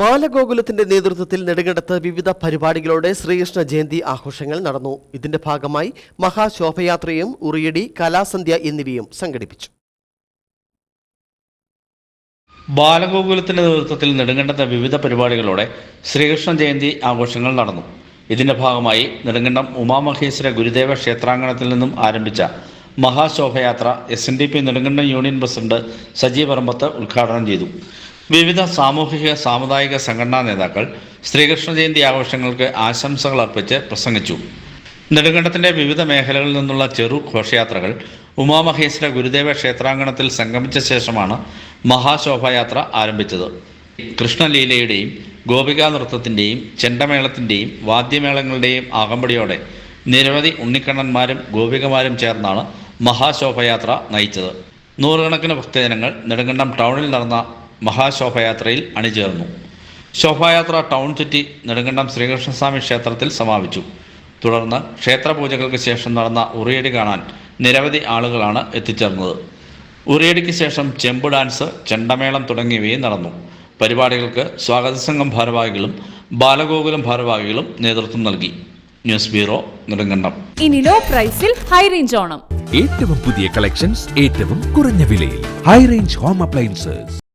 ബാലഗോകുലത്തിന്റെ നേതൃത്വത്തിൽ നെടുങ്കണ്ടത്ത് വിവിധ പരിപാടികളോടെ ശ്രീകൃഷ്ണ ജയന്തി ആഘോഷങ്ങൾ നടന്നു. ഇതിന്റെ ഭാഗമായി മഹാശോഭയാത്രയും ഉറിയടി കലാസന്ധ്യ എന്നിവയും സംഘടിപ്പിച്ചു. ബാലഗോകുലത്തിന്റെ നേതൃത്വത്തിൽ നെടുങ്കണ്ടത്ത് വിവിധ പരിപാടികളോടെ ശ്രീകൃഷ്ണ ജയന്തി ആഘോഷങ്ങൾ നടന്നു. ഇതിന്റെ ഭാഗമായി നെടുങ്കണ്ടം ഉമാമഹേശ്വര ഗുരുദേവ ക്ഷേത്രാങ്കണത്തിൽ നിന്നും ആരംഭിച്ച മഹാശോഭയാത്ര S N D P Nedumkandam union president Sajeev Parambath ഉദ്ഘാടനം ചെയ്തു. വിവിധ സാമൂഹിക സാമുദായിക സംഘടനാ നേതാക്കൾ ശ്രീകൃഷ്ണ ജയന്തി ആഘോഷങ്ങൾക്ക് ആശംസകൾ അർപ്പിച്ച് പ്രസംഗിച്ചു. നെടുങ്കണ്ടത്തിന്റെ വിവിധ മേഖലകളിൽ നിന്നുള്ള ചെറു ഘോഷയാത്രകൾ ഉമാമഹേശ്വര ഗുരുദേവ ക്ഷേത്രാങ്കണത്തിൽ സംഗമിച്ച ശേഷമാണ് മഹാശോഭയാത്ര ആരംഭിച്ചത്. കൃഷ്ണലീലയുടെയും ഗോപികാ നൃത്തത്തിന്റെയും ചെണ്ടമേളത്തിന്റെയും വാദ്യമേളങ്ങളുടെയും ആകമ്പടിയോടെ നിരവധി ഉണ്ണിക്കണ്ണന്മാരും ഗോപികമാരും ചേർന്നാണ് മഹാശോഭയാത്ര നയിച്ചത്. നൂറുകണക്കിന് ഭക്തജനങ്ങൾ നെടുങ്കണ്ടം ടൗണിൽ നടന്ന മഹാശോഭയാത്രയിൽ അണിചേർന്നു. ശോഭായാത്ര ടൗൺ സിറ്റി നെടുങ്കണ്ടം ശ്രീകൃഷ്ണസ്വാമി ക്ഷേത്രത്തിൽ സമാപിച്ചു. തുടർന്ന് ക്ഷേത്രപൂജകൾക്ക് ശേഷം നടന്ന ഉറിയടി കാണാൻ നിരവധി ആളുകളാണ് എത്തിച്ചേർന്നത്. ഉറിയടിക്ക് ശേഷം ചെമ്പ് ഡാൻസ് ചെണ്ടമേളം തുടങ്ങിയവയും നടന്നു. പരിപാടികൾക്ക് സ്വാഗത സംഘം ഭാരവാഹികളും ബാലഗോകുലം ഭാരവാഹികളും നേതൃത്വം നൽകി. News bureau Nedumkandam. ഇനി ലോ പ്രൈസിൽ ഹൈ റേഞ്ച് ഓണം. ഏറ്റവും പുതിയ കളക്ഷൻസ് ഏറ്റവും കുറഞ്ഞ വിലയിൽ. High range home appliances